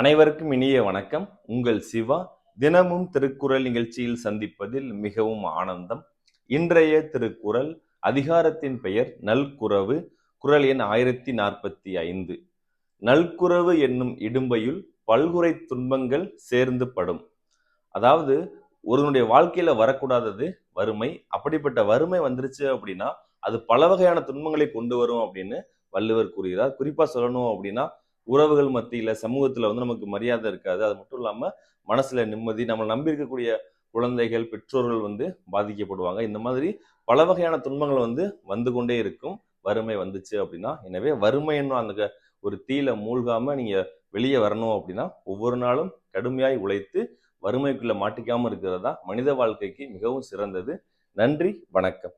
அனைவருக்கும் இனிய வணக்கம். உங்கள் சிவா. தினமும் திருக்குறள் நிகழ்ச்சியில் சந்திப்பதில் மிகவும் ஆனந்தம். இன்றைய திருக்குறள் அதிகாரத்தின் பெயர் நல்குறவு. குறள் எண் ஆயிரத்தி நாற்பத்தி ஐந்து. நல்குறவு என்னும் இடும்பையுள் பல்குறை துன்பங்கள் சேர்ந்து படும். அதாவது ஒருவனுடைய வாழ்க்கையில வரக்கூடாதது வறுமை. அப்படிப்பட்ட வறுமை வந்துருச்சு அப்படின்னா அது பல வகையான துன்பங்களை கொண்டு வரும் அப்படின்னு வள்ளுவர் கூறுகிறார். குறிப்பா சொல்லணும் அப்படின்னா உறவுகள் மத்தியில் சமூகத்தில் வந்து நமக்கு மரியாதை இருக்காது. அது மட்டும் இல்லாமல் மனசில் நிம்மதி நம்மளை நம்பி இருக்கக்கூடிய குழந்தைகள் பெற்றோர்கள் வந்து பாதிக்கப்படுவாங்க. இந்த மாதிரி பல வகையான துன்பங்கள் வந்து வந்து கொண்டே இருக்கும். வறுமை வந்துச்சு அப்படின்னா எனவே வறுமை என்னும் அந்த க- ஒரு தீயில மூழ்காம நீங்க வெளியே வரணும் அப்படின்னா ஒவ்வொரு நாளும் கடுமையாய் உழைத்து வறுமைக்குள்ள மாட்டிக்காம தான் மனித வாழ்க்கைக்கு மிகவும் சிறந்தது. நன்றி வணக்கம்.